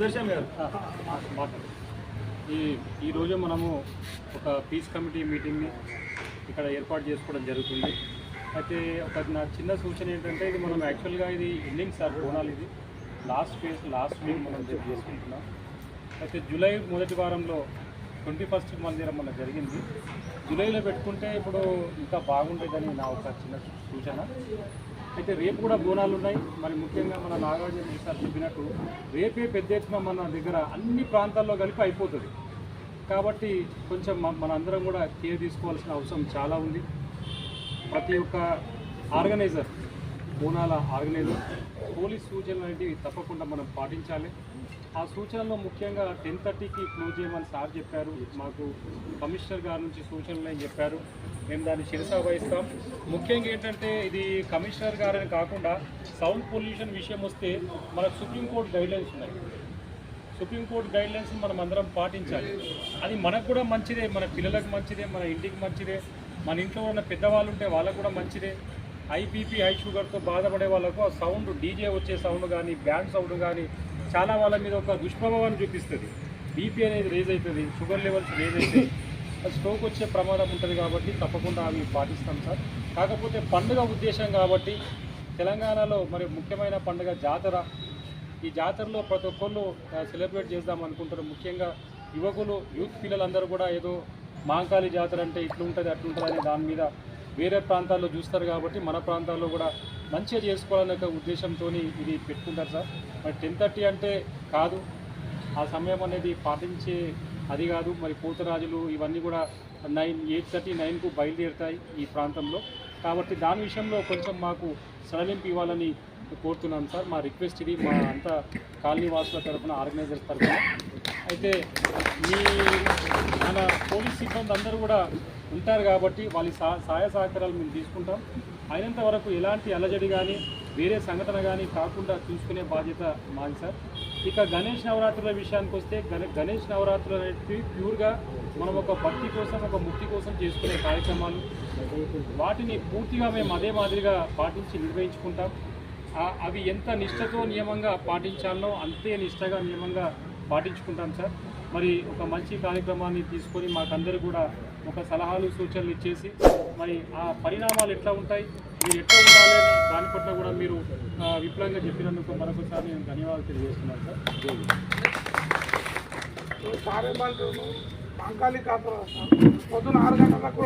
సుదర్శన్ గారు. ఈ ఈరోజు మనము ఒక పీస్ కమిటీ మీటింగ్ని ఇక్కడ ఏర్పాటు చేసుకోవడం జరుగుతుంది. అయితే ఒక నా చిన్న సూచన ఏంటంటే ఇది మనం యాక్చువల్గా ఇది ఎండింగ్ సార్ బోనాలు ఇది. లాస్ట్ ఫేజ్ లాస్ట్ వీక్ మనం చేసుకుంటున్నాం. అయితే జూలై మొదటి వారంలో ట్వంటీ ఫస్ట్ మందిరం మన జరిగింది. జూలైలో పెట్టుకుంటే ఇప్పుడు ఇంకా బాగుండేదని నా ఒక చిన్న సూచన. అయితే రేపు కూడా బోనాలు ఉన్నాయి. మరి ముఖ్యంగా మన నాగార్జున సార్ చెప్పినట్టు రేపే పెద్ద ఎత్తున మన దగ్గర అన్ని ప్రాంతాల్లో కలిపి అయిపోతుంది. కాబట్టి కొంచెం మన మనందరం కూడా కేర్ తీసుకోవాల్సిన అవసరం చాలా ఉంది. ప్రతి ఒక్క ఆర్గనైజర్ బోనాల ఆర్గనైజర్ పోలీస్ సూచనలు అనేటివి తప్పకుండా మనం పాటించాలి. ఆ సూచనలో ముఖ్యంగా టెన్ థర్టీకి క్లోజ్ చేయమని సార్ చెప్పారు. మాకు కమిషనర్ గారి నుంచి సూచనలు అని చెప్పారు. మేము దాన్ని శిరసా వహిస్తాం. ముఖ్యంగా ఏంటంటే ఇది కమిషనర్ గారని కాకుండా సౌండ్ పొల్యూషన్ విషయం వస్తే మనకు సుప్రీంకోర్టు గైడ్లైన్స్ ఉన్నాయి. సుప్రీంకోర్టు గైడ్లైన్స్ మనం అందరం పాటించాలి. అది మనకు కూడా మంచిదే మన పిల్లలకు మంచిదే మన ఇంటికి మంచిదే మన ఇంట్లో ఉన్న పెద్దవాళ్ళు ఉంటే వాళ్ళకు కూడా మంచిదే. ఐపీపీ హై షుగర్తో బాధపడే వాళ్ళకు ఆ సౌండ్ డీజే వచ్చే సౌండ్ కానీ బ్యాండ్ సౌండ్ కానీ చాలా వాళ్ళ మీద ఒక దుష్ప్రభావాన్ని చూపిస్తుంది. బీపీ అనేది రేజ్ అవుతుంది షుగర్ లెవెల్స్ రేజ్ అవుతాయి. స్ట్రోక్ వచ్చే ప్రమాదం ఉంటుంది కాబట్టి తప్పకుండా అవి పాటిస్తాం సార్. కాకపోతే పండుగ ఉద్దేశం కాబట్టి తెలంగాణలో మరి ముఖ్యమైన పండుగ జాతర. ఈ జాతరలో ప్రతి ఒక్కళ్ళు సెలబ్రేట్ చేద్దాం అనుకుంటారు. ముఖ్యంగా యువకులు యూత్ పిల్లలందరూ కూడా ఏదో మాంకాళి జాతర అంటే ఇట్లుంటుంది అట్లుంటుంది అనే దాని మీద వేరే ప్రాంతాల్లో చూస్తారు కాబట్టి మన ప్రాంతాల్లో కూడా మంచిగా చేసుకోవాలనే ఒక ఉద్దేశంతో ఇది పెట్టుకుంటారు సార్. మరి టెన్ థర్టీ అంటే కాదు. ఆ సమయం అనేది పాటించే అది కాదు మరి పోతరాజులు ఇవన్నీ కూడా నైన్ ఎయిట్ థర్టీ నైన్కు బయలుదేరుతాయి ఈ ప్రాంతంలో. కాబట్టి దాని విషయంలో కొంచెం మాకు సడలింపు ఇవ్వాలని కోరుతున్నాం సార్. మా రిక్వెస్ట్ ఇది మా అంతా కాలనీ వాసుల తరఫున ఆర్గనైజర్స్ తరఫున. అయితే మీ మన పోలీస్ సిబ్బంది అందరూ కూడా ఉంటారు కాబట్టి వాళ్ళ సా సహాయ సహకారాలు మేము తీసుకుంటాం. అయినంత వరకు ఎలాంటి అలజడి కానీ వేరే సంఘటన కానీ కాకుండా చూసుకునే బాధ్యత మాది సార్. ఇక గణేష్ నవరాత్రుల విషయానికి వస్తే గణేష్ నవరాత్రులు అనేవి ప్యూర్గా మనం ఒక భక్తి కోసం ఒక ముక్తి కోసం చేసుకునే కార్యక్రమాలు. వాటిని పూర్తిగా మేము అదే మాదిరిగా పాటించి నిర్వహించుకుంటాం. అవి ఎంత నిష్టతో నియమంగా పాటించాలనో అంతే నిష్టగా నియమంగా పాటించుకుంటాం సార్. మరి ఒక మంచి కార్యక్రమాన్ని తీసుకొని మాకందరూ కూడా ఒక సలహాలు సూచనలు ఇచ్చేసి మరి ఆ పరిణామాలు ఎట్లా ఉంటాయి మీరు ఎట్లా ఉండాలి దాని పట్ల కూడా మీరు విప్లవంగా చెప్పినందుకు మరొకసారి నేను ధన్యవాదాలు తెలియజేస్తున్నాను సార్. జై పొద్దున ఆరు గంటలకు